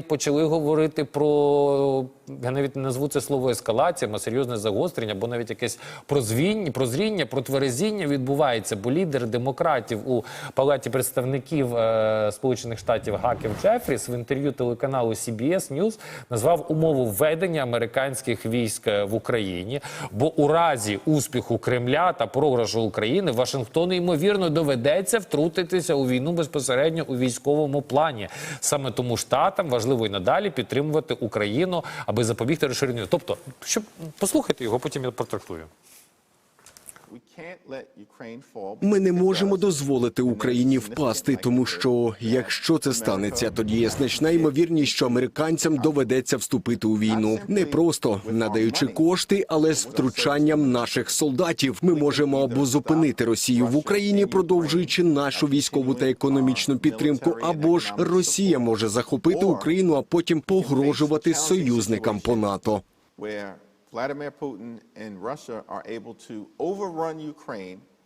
почали говорити про я навіть не назву це слово ескалаціями, а серйозне загострення, або навіть якесь прозвіння, прозріння, протверезіння відбувається. Бо лідер демократів у палаті представників е, Сполучених Штатів Гаків Джефріс в інтерв'ю телеканалу CBS News назвав умову введення американських військ е, в Україні. Бо у разі успіху Кремля та програшу України Вашингтону ймовірно доведеться втрутитися у війну безпосередньо у військовому плані. Саме тому штатам важливо і надалі підтримувати Україну, аби запобігти розширенню. Тобто, щоб послухайте його, потім я протрактую. Ми не можемо дозволити Україні впасти, тому що якщо це станеться, тоді є значна ймовірність, що американцям доведеться вступити у війну. Не просто надаючи кошти, але з втручанням наших солдатів. Ми можемо або зупинити Росію в Україні, продовжуючи нашу військову та економічну підтримку, або ж Росія може захопити Україну, а потім погрожувати союзникам по НАТО. Vladimir Putin and Russia are able to overrun Ukraine